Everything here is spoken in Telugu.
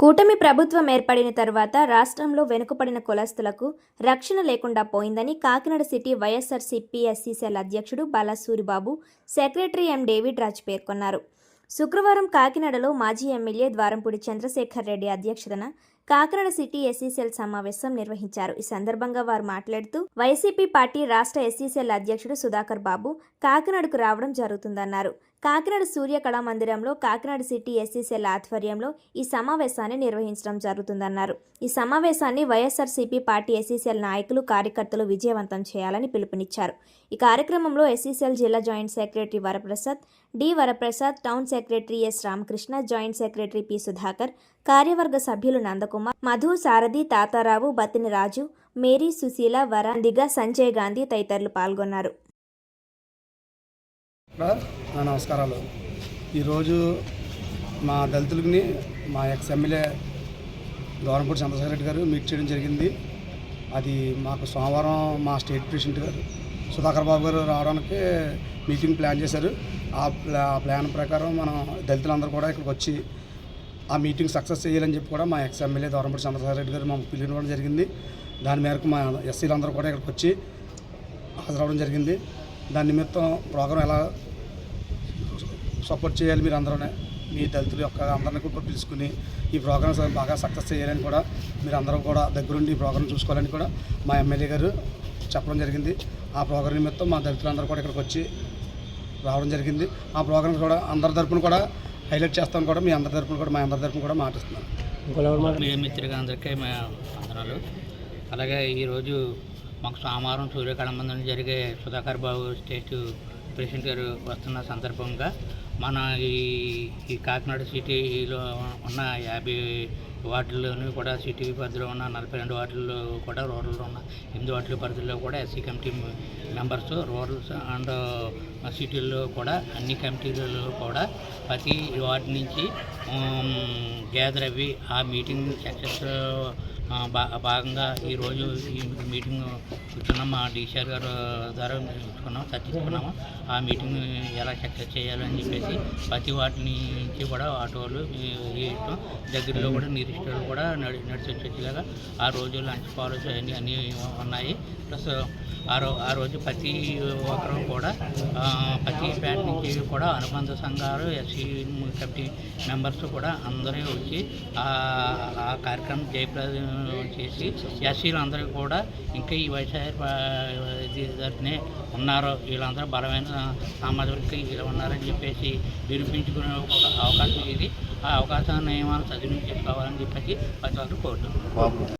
కూటమి ప్రభుత్వం ఏర్పడిన తర్వాత రాష్ట్రంలో వెనుకబడిన కులస్తులకు రక్షణ లేకుండా పోయిందని కాకినాడ సిటీ వైఎస్ఆర్సీపీ ఎస్సీసీఎల్ అధ్యక్షుడు Balasuribabu secretary M David Raj పేర్కొన్నారు. శుక్రవారం కాకినాడలో మాజీ ఎమ్మెల్యే ద్వారంపూడి చంద్రశేఖర్ రెడ్డి అధ్యక్షతన కాకినాడ సిటీ ఎస్సీసీఎల్ సమావేశం నిర్వహించారు. ఈ సందర్భంగా వారు మాట్లాడుతూ వైసీపీ పార్టీ రాష్ట్ర ఎస్సీసీఎల్ అధ్యక్షుడు సుధాకర్ బాబు కాకినాడకు రావడం జరుగుతుందన్నారు. కాకినాడ సూర్య కళా మందిరంలో కాకినాడ సిటీ ఎస్సీసీఎల్ ఆధ్వర్యంలో ఈ సమావేశాన్ని నిర్వహించడం జరుగుతుందన్నారు. ఈ సమావేశాన్ని వైఎస్ఆర్సీపీ పార్టీ ఎస్సీసీఎల్ నాయకులు కార్యకర్తలు విజయవంతం చేయాలని పిలుపునిచ్చారు. ఈ కార్యక్రమంలో ఎస్సీసీఎల్ జిల్లా joint secretary Varaprasad D Varaprasad town secretary S Ramakrishna joint secretary P Sudhakar కార్యవర్గ సభ్యులు నందకుమార్ మధు సారథి తాతారావు బతిని రాజు మేరీ సుశీల వరాందిగా సంజయ్ గాంధీ తదితరులు పాల్గొన్నారు. నమస్కారాలు. ఈరోజు మా దళితులని మా ex MLA Gourampudi Chandrasekhara Reddy garu meet చేయడం జరిగింది. అది మాకు సోమవారం మా స్టేట్ ప్రెసిడెంట్ గారు సుధాకర్ బాబు గారు రావడానికి మీటింగ్ ప్లాన్ చేశారు. ఆ ఆ ప్లాన్ ప్రకారం మనం దళితులందరూ కూడా ఇక్కడికి వచ్చి ఆ మీటింగ్ సక్సెస్ చేయాలని చెప్పి కూడా మా ఎక్స్ ఎమ్మెల్యే దూరంపూడి చంద్రశేఖర రెడ్డి గారు మాకు పిలిపివ్వడం జరిగింది. దాని మేరకు మా ఎస్సీలందరూ కూడా ఇక్కడికి వచ్చి హాజరవడం జరిగింది. దాని నిమిత్తం ప్రోగ్రాం ఎలా సపోర్ట్ చేయాలి మీరు అందరూ మీ దళితుల యొక్క అందరిని కూడా పిలుచుకుని ఈ ప్రోగ్రామ్ బాగా సక్సెస్ చేయాలని కూడా మీరు అందరూ కూడా దగ్గరుండి ఈ ప్రోగ్రామ్ చూసుకోవాలని కూడా మా ఎమ్మెల్యే గారు చెప్పడం జరిగింది. ఆ ప్రోగ్రాం నిమిత్తం మా దళితులందరూ కూడా ఇక్కడికి వచ్చి రావడం జరిగింది. ఆ ప్రోగ్రామ్ కూడా అందరి తరపున కూడా హైలైట్ చేస్తాను కూడా మీ అందరి తరపున కూడా మా అందరి తరపున కూడా మాటిస్తున్నాను. మీడియా మిత్రులుగా అందరికీ మా వందనాలు. అలాగే ఈరోజు మాకు సోమవారం సూర్యకళ జరిగే సుధాకర్ బాబు స్టేట్ ప్రెసిడెంట్ గారు వస్తున్న సందర్భంగా మన ఈ ఈ కాకినాడ సిటీలో ఉన్న యాభై వార్డుల్లోనూ కూడా సిటీ పరిధిలో ఉన్న నలభై రెండు వార్డుల్లో కూడా రూరల్లో ఉన్న ఎనిమిది వార్డుల పరిధిలో కూడా SC committee members rurals and సిటీల్లో కూడా అన్ని కమిటీలలో కూడా ప్రతి వార్డు నుంచి గ్యాదర్ అవి ఆ మీటింగ్ సక్సెస్ భాగంగా ఈరోజు ఈ మీటింగ్ కూర్చున్నాం. మా డీసీఆర్ గారు ద్వారా చూసుకున్నాం చర్చించుకున్నాము ఆ మీటింగ్ ఎలా సక్సెస్ చేయాలని చెప్పేసి ప్రతి వాటి నుంచి కూడా ఆటోలు వేయటం దగ్గరలో కూడా నిరీక్షలు కూడా నడి నడిచి వచ్చేలాగా ఆ రోజు లంచ్ పాలసీ అన్నీ అన్నీ ఉన్నాయి. ప్లస్ ఆ రో ఆ రోజు ప్రతి ఒక్కరూ కూడా ప్రతి ప్యాట్ నుంచి కూడా అనుబంధ సంఘాలు ఎస్సీ కమిటీ మెంబర్స్ కూడా అందరూ వచ్చి ఆ ఆ కార్యక్రమం జయప్రదం చేసి ఎస్సీలు అందరూ కూడా ఇంకా ఈ వైఎస్ఆర్నే ఉన్నారు. వీళ్ళందరూ బలమైన సామాజిక ఇలా ఉన్నారని చెప్పేసి నిరూపించుకునే ఒక అవకాశం ఇది. ఆ అవకాశాన్ని ఏమైనా చదివించుకోవాలని చెప్పేసి ప్రతి ఒక్కరు కోరుతున్నాను